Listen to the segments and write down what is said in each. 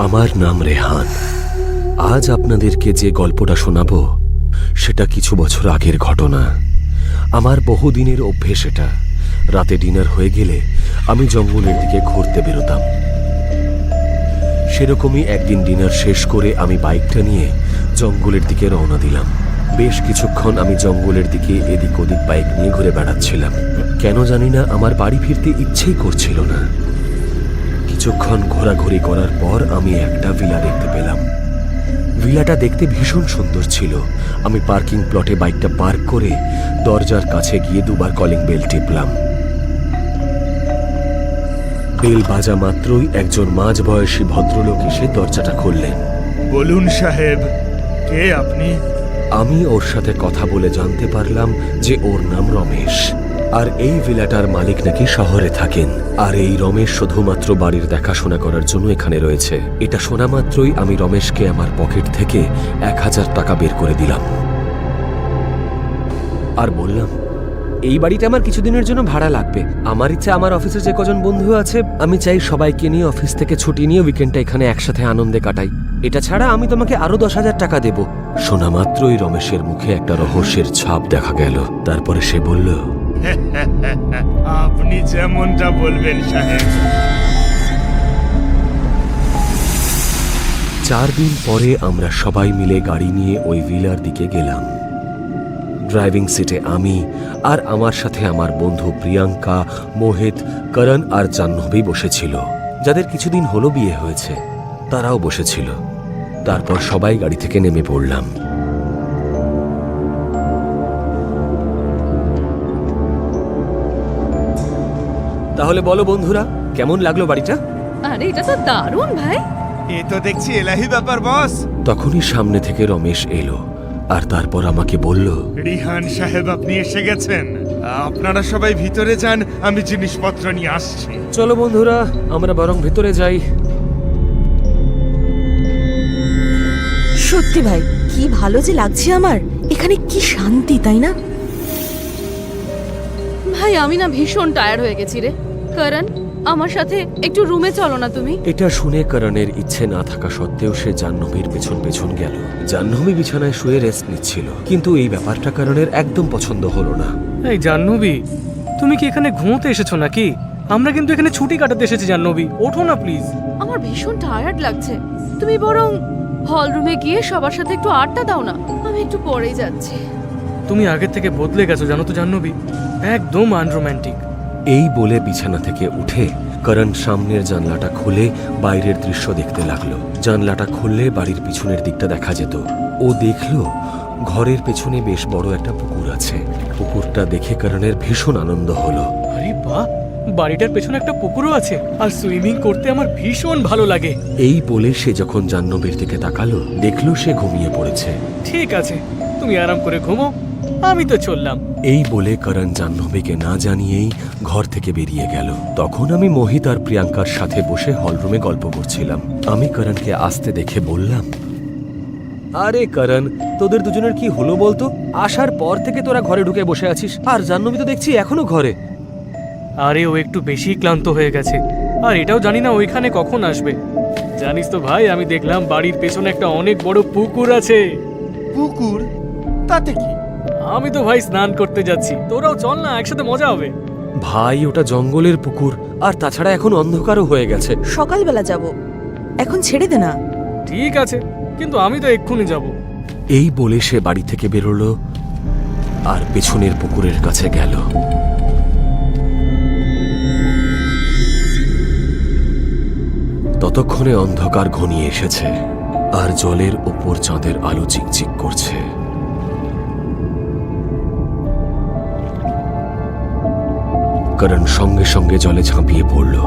আমার নাম রেহান। আজ আপনাদেরকে যে গল্পটা শোনাবো, সেটা কিছু বছর আগের ঘটনা। আমার বহুদিনের অভ্যেস এটা। রাতে ডিনার হয়ে গেলে আমি জঙ্গলের দিকে ঘুরতে বেরোতাম। সেরকমই একদিন ডিনার শেষ করে আমি বাইকটা নিয়ে জঙ্গলের দিকে রওনা দিলাম। বেশ কিছুক্ষণ আমি জঙ্গলের দিকে এদিক ওদিক বাইক নিয়ে ঘুরে বেড়াচ্ছিলাম। কেন জানি না, আমার বাড়ি ফিরতে ইচ্ছেই করছিল না। কিছুক্ষণ ঘোরাঘুরি করার পর আমি একটা ভিলা দেখতে পেলাম। ভিলাটা দেখতে ভীষণ সুন্দর ছিল। আমি পার্কিং প্লটে বাইকটা পার্ক করে দরজার কাছে গিয়ে দুবার কলিং বেল টিপলাম। বেল বাজা মাত্রই একজন মাঝ বয়সী ভদ্রলোক এসে দরজাটা খুললেন। বলুন সাহেব কে আপনি? আমি ওর সাথে কথা বলে জানতে পারলাম যে ওর নাম রমেশ। আর এই ভিলাটার মালিক নাকি শহরে থাকেন। আর এই রমেশ শুধুমাত্র বাড়ির দেখাশোনা করার জন্য এখানে রয়েছে। এটা শোনা মাত্রই আমি রমেশকে আমার পকেট থেকে এক হাজার টাকা বের করে দিলাম। আর বললাম, এই বাড়িটা আমার কিছুদিনের জন্য ভাড়া লাগবে। আমার ইচ্ছা আমার অফিসে যে কজন বন্ধু আছে, আমি চাই সবাইকে নিয়ে অফিস থেকে ছুটি নিয়ে উইকেন্ডটা এখানে একসাথে আনন্দে কাটাই। এটা ছাড়া আমি তোমাকে আরও দশ হাজার টাকা দেব। শোনা মাত্রই রমেশের মুখে একটা রহস্যের ছাপ দেখা গেল। তারপরে সে বলল আপনি যেমনটা বলবেন, সাহেব। চার দিন পরে আমরা সবাই মিলে গাড়ি নিয়ে ওই ভিলার দিকে গেলাম। ড্রাইভিং সিটে আমি আর আমার সাথে আমার বন্ধু প্রিয়াঙ্কা, মোহিত, করণ আর জাহ্নবী বসেছিল। যাদের কিছুদিন হলো বিয়ে হয়েছে, তারাও বসেছিল। তারপর সবাই গাড়ি থেকে নেমে পড়লাম। তাহলে বলো বন্ধুরা কেমন লাগল বাড়িটা? আরে এটা তো দারুণ ভাই। এ তো দেখছি এলাহি ব্যাপার বস। তখনই সামনে থেকে রমেশ এলো আর তারপর আমাকে বলল রিহান সাহেব আপনি এসে গেছেন। আপনারা সবাই ভিতরে যান আমি জিনিসপত্র নিয়ে আসছি। চলো বন্ধুরা আমরা বরং ভেতরে যাই। সত্যি ভাই কি ভালো যে লাগছে আমার। এখানে কি শান্তি তাই না? ভাই আমি না ভীষণ টায়ার্ড হয়ে গেছি রে। করণ আমার সাথে একটু রুমে চলো না তুমি। এটা শুনে করণের ইচ্ছে না থাকা সত্ত্বেও সে জাহ্নবীর পেছন পেছন গেল। জাহ্নবী বিছানায় শুয়ে রেস্ট নিচ্ছিল। কিন্তু এই ব্যাপারটা করণের একদম পছন্দ হলো না। এই জাহ্নবী তুমি কি এখানে ঘুমোতে এসেছ নাকি? আমরা কিন্তু এখানে ছুটি কাটাতে এসেছি জাহ্নবী। ওঠো না প্লিজ আমার ভীষণ টায়ার্ড লাগছে। তুমি বরং হল রুমে গিয়ে সবার সাথে একটু আড্ডা দাও না। আমি একটু পরেই যাচ্ছি। তুমি আগের থেকে বদলে গেছো জানো তো জাহ্নবী? একদম আনরোম্যান্টিক এই বলে বিছানা থেকে উঠে করণ সামনের জানলাটা খুলে বাইরের দৃশ্য দেখতে লাগল। জানলাটা খুললে বাড়ির পিছনের দিকটা দেখা যেত। ও দেখল ঘরের পেছনে বেশ বড় একটা পুকুর আছে। পুকুরটা দেখে করণের ভীষণ আনন্দ হলো। আরে বাহ! বাড়িটার পেছনে একটা পুকুরও আছে আর সুইমিং করতে আমার ভীষণ ভালো লাগে। এই বলে সে যখন জাহ্নবীর দিকে তাকালো দেখল সে ঘুমিয়ে পড়েছে। ঠিক আছে তুমি আরাম করে ঘুমো। আমি তো চললাম। এই বলে করণ জাহ্নবীকে না জানিয়েই ঘর থেকে বেরিয়ে গেল। তখন আমি মোহিত আর প্রিয়াঙ্কার সাথে বসে হলরুমে গল্প করছিলাম। আমি করণকে আসতে দেখে বললাম আরে করণ তোদের দুজনের কি হলো বলতো? আসার পর থেকে তোরা ঘরে ঢুকে বসে আছিস। আর জাহ্নবী তো দেখছি এখনও ঘরে। আরে ও একটু বেশি ক্লান্ত হয়ে গেছে। আর এটাও জানি না ওইখানে কখন আসবে। জানিস তো ভাই আমি দেখলাম বাড়ির পেছনে একটা অনেক বড় পুকুর আছে। পুকুর? তাতে কি? আমি তো ভাই স্নান করতে যাচ্ছি। তোরাও চল না একসাথে মজা হবে। ভাই ওটা জঙ্গলের পুকুর আর তাছাড়া এখন অন্ধকারও হয়ে গেছে। সকালবেলা যাব। এখন ছেড়ে দে না। ঠিক আছে কিন্তু আমি তো এক্ষুনি যাব। এই বলে সে বাড়ি থেকে বেরোলো আর পেছনের পুকুরের কাছে গেল। ততক্ষণে অন্ধকার ঘনিয়ে এসেছে আর জলের ওপর চাঁদের আলো চিকচিক করছে। করণ সঙ্গে সঙ্গে জলে ঝাঁপিয়ে পড়ল।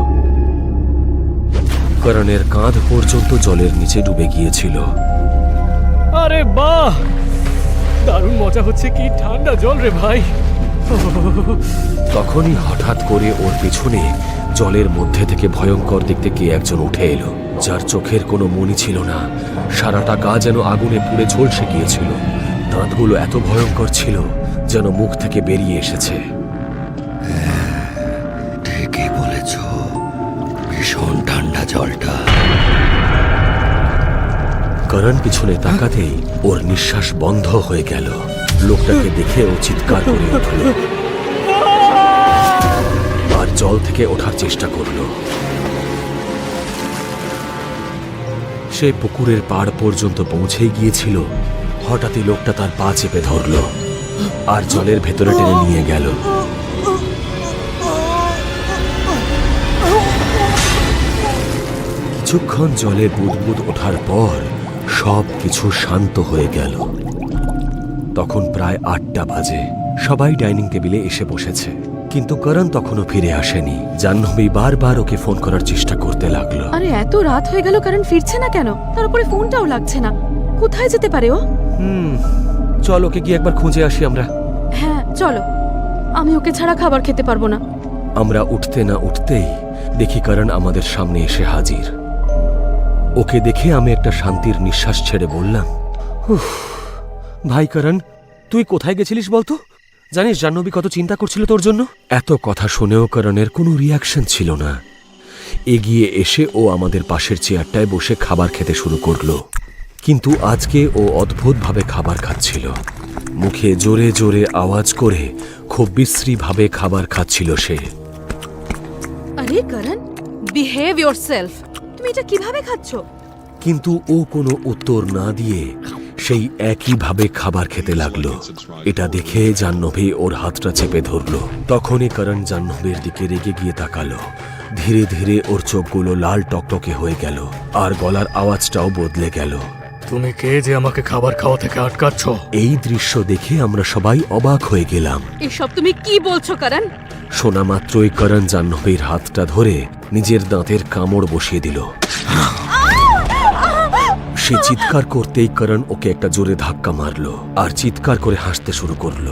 করণের কাঁধ পর্যন্ত জলের নিচে ডুবে গিয়েছিল। আরে বাহ! দারুণ মজা হচ্ছে কি ঠান্ডা জল রে ভাই। তখনই হঠাৎ করে ওর পেছনে জলের মধ্যে থেকে ভয়ঙ্কর দেখতে কে একজন উঠে এলো যার চোখের কোনো মনি ছিল না। সারাটা গা যেন আগুনে পুড়ে ঝলসে গিয়েছিল। দাঁতগুলো এত ভয়ঙ্কর ছিল যেন মুখ থেকে বেরিয়ে এসেছে। ভীষণ ঠান্ডা জলটা। করণ পিছনে তাকাতেই ওর নিঃশ্বাস বন্ধ হয়ে গেল। লোকটাকে দেখে ও চিৎকার করে উঠল। আর জল থেকে ওঠার চেষ্টা করল। সে পুকুরের পাড় পর্যন্ত পৌঁছে গিয়েছিল। হঠাৎই লোকটা তার পা চেপে ধরল। আর জলের ভেতরে টেনে নিয়ে গেল। কিছুক্ষণ জলে বুদবুদ ওঠার পর সব কিছু শান্ত হয়ে গেল। তখন প্রায় আটটা বাজে। সবাই ডাইনিং টেবিলে এসে বসেছে। কিন্তু করণ তখনও ফিরে আসেনি। জাহ্নবী বারবার ওকে ফোন করার চেষ্টা করতে লাগল। আরে এত রাত হয়ে গেল কারণ ফিরছে না কেন? তার উপরে ফোনটাও লাগছে না। কোথায় যেতে পারে ও? হুম চল ওকে গিয়ে একবার খুঁজে আসি আমরা। হ্যাঁ চলো। আমি ওকে ছাড়া খাবার খেতে পারব না। আমরা উঠতে না উঠতেই দেখি কারণ আমাদের সামনে এসে হাজির। ওকে দেখে আমি একটা শান্তির নিঃশ্বাস ছেড়ে বললাম "উফ, ভাই করণ তুই কোথায় গেছিলিস বলতো? জানিস জাহ্নবী কত চিন্তা করছিল তোর জন্য? এত কথা শুনেও করণের কোনো রিয়াকশন ছিল না। এগিয়ে এসে ও আমাদের পাশের চেয়ারটায় বসে খাবার খেতে শুরু করল। কিন্তু আজকে ও অদ্ভুতভাবে খাবার খাচ্ছিল। মুখে জোরে জোরে আওয়াজ করে খুব বিশ্রীভাবে খাবার খাচ্ছিল সে। আরে করণ বিহেভ ইয়োরসেলফ তুমি এটা কীভাবে খাচ্ছ? কিন্তু ও কোনো উত্তর না দিয়ে সেই একইভাবে খাবার খেতে লাগল। এটা দেখে জাহ্নবী ওর হাতটা চেপে ধরলো। তখনই করণ জাহ্নবীর দিকে রেগে গিয়ে তাকালো। ধীরে ধীরে ওর চোখগুলো লাল টকটকে হয়ে গেল আর গলার আওয়াজটাও বদলে গেল। তুমি কে যে আমাকে খাবার খাওয়া থেকে আটকাচ্ছ? এই দৃশ্য দেখে আমরা সবাই অবাক হয়ে গেলাম। এসব তুমি কি বলছো করণ? শোনা মাত্রই করণ জাহ্নবীর হাতটা ধরে নিজের দাঁতের কামড় বসিয়ে দিল। সে চিৎকার করতেই করণ ওকে একটা জোরে ধাক্কা মারলো আর চিৎকার করে হাসতে শুরু করল।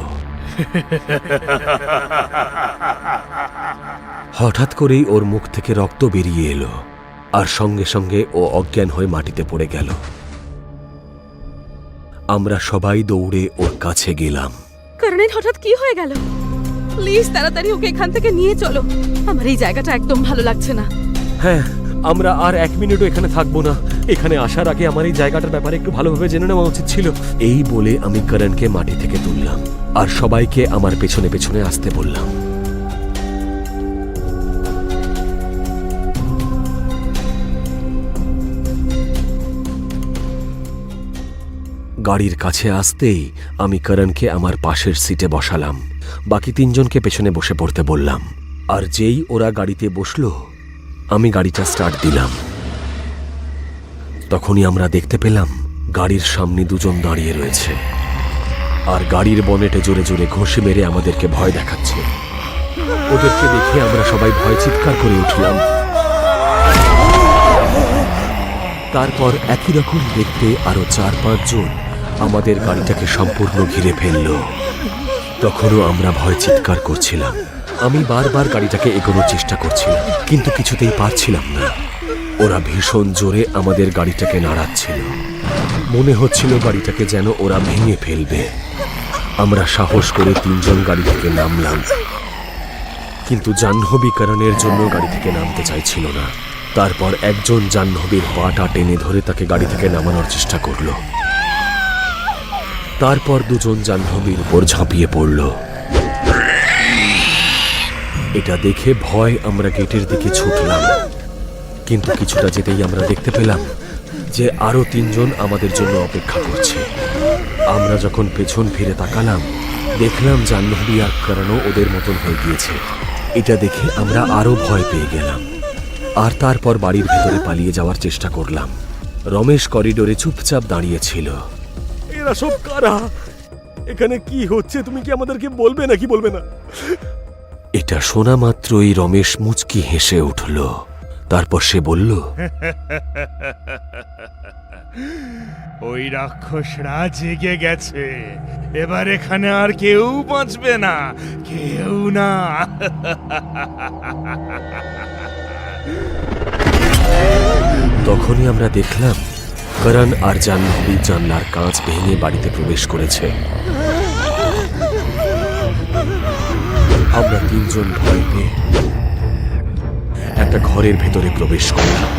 হঠাৎ করেই ওর মুখ থেকে রক্ত বেরিয়ে এলো আর সঙ্গে সঙ্গে ও অজ্ঞান হয়ে মাটিতে পড়ে গেল। আমরা সবাই দৌড়ে ওর কাছে গেলাম। করণের হঠাৎ কি হয়ে গেল? প্লিজ তাড়াতাড়ি ওকে এখান থেকে নিয়ে চলো। আমার এই জায়গাটা একদম ভালো লাগছে না। হ্যাঁ আমরা আর এক মিনিটও এখানে থাকব না। এখানে আসার আগে আমার এই জায়গাটার ব্যাপারে একটু ভালোভাবে জেনে নেওয়া উচিত ছিল। এই বলে আমি করণকে মাটি থেকে তুললাম। আর সবাইকে আমার পেছনে পেছনে আসতে বললাম। গাড়ির কাছে আসতেই আমি করণকে আমার পাশের সিটে বসালাম। বাকি তিনজনকে পেছনে বসে পড়তে বললাম, আর যেই ওরা গাড়িতে বসল, আমি গাড়িটা স্টার্ট দিলাম। তখনই আমরা দেখতে পেলাম গাড়ির সামনে দুজন দাঁড়িয়ে রয়েছে। আর গাড়ির বনেটে জোরে জোরে ঘষে মেরে আমাদেরকে ভয় দেখাচ্ছে। ওদেরকে দেখে আমরা সবাই ভয় চিৎকার করে উঠলাম। তারপর একই রকম দেখতে আরও চার পাঁচজন আমাদের গাড়িটাকে সম্পূর্ণ ঘিরে ফেলল। তখনও আমরা ভয় চিৎকার করছিলাম। আমি বারবার গাড়িটাকে এগোনোর চেষ্টা করছিলাম, কিন্তু কিছুতেই পারছিলাম না। ওরা ভীষণ জোরে আমাদের গাড়িটাকে নাড়াচ্ছিল। মনে হচ্ছিল গাড়িটাকে যেন ওরা ভেঙে ফেলবে। আমরা সাহস করে তিনজন গাড়ি থেকে নামলাম। কিন্তু জাহ্নবীকরণের জন্য গাড়ি থেকে নামতে চাইছিল না। তারপর একজন জাহ্নবীর পাটা টেনে ধরে তাকে গাড়ি থেকে নামানোর চেষ্টা করল। তারপর দুজন জাহ্নবীর উপর ঝাঁপিয়ে পড়ল। এটা দেখে ভয় আমরা গেটের দিকে ছুটলাম। কিন্তু কিছুটা যেতেই আমরা দেখতে পেলাম যে আরও তিনজন আমাদের জন্য অপেক্ষা করছে। আমরা যখন পেছন ফিরে তাকালাম, দেখলাম জাহ্নবী আর কারণও ওদের মতন হয়ে গিয়েছে। এটা দেখে আমরা আরও ভয় পেয়ে গেলাম। আর তারপর বাড়ির ভেতরে পালিয়ে যাওয়ার চেষ্টা করলাম। রমেশ করিডোরে চুপচাপ দাঁড়িয়েছিল এরা সব কারা? এখানে কি হচ্ছে তুমি কি আমাদেরকে বলবে নাকি বলবে না? এটা শোনা মাত্রই রমেশ মুচকি হেসে উঠল। তারপর সে বলল ওই রাক্ষসরা জেগে গেছে। এবার এখানে আর কেউ বাঁচবে না কেউ না। তখনই আমরা দেখলাম করণ আর জাহ্নবী জানলার কাঁচ ভেঙে বাড়িতে প্রবেশ করেছে। আমরা তিনজন ভয় পেয়ে একটা ঘরের ভেতরে প্রবেশ করলাম।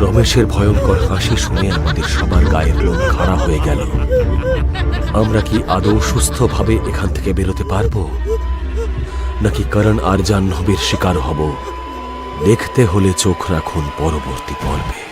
রমেশের ভয়ঙ্কর হাসি শুনে আমাদের সবার গায়ের লোক খাড়া হয়ে গেল। আমরা কি আদৌ সুস্থভাবে এখান থেকে বেরোতে পারব? নাকি করণ আর জাহ্নবীর শিকার হব? দেখতে হলে চোখ রাখুন পরবর্তী পর্বে।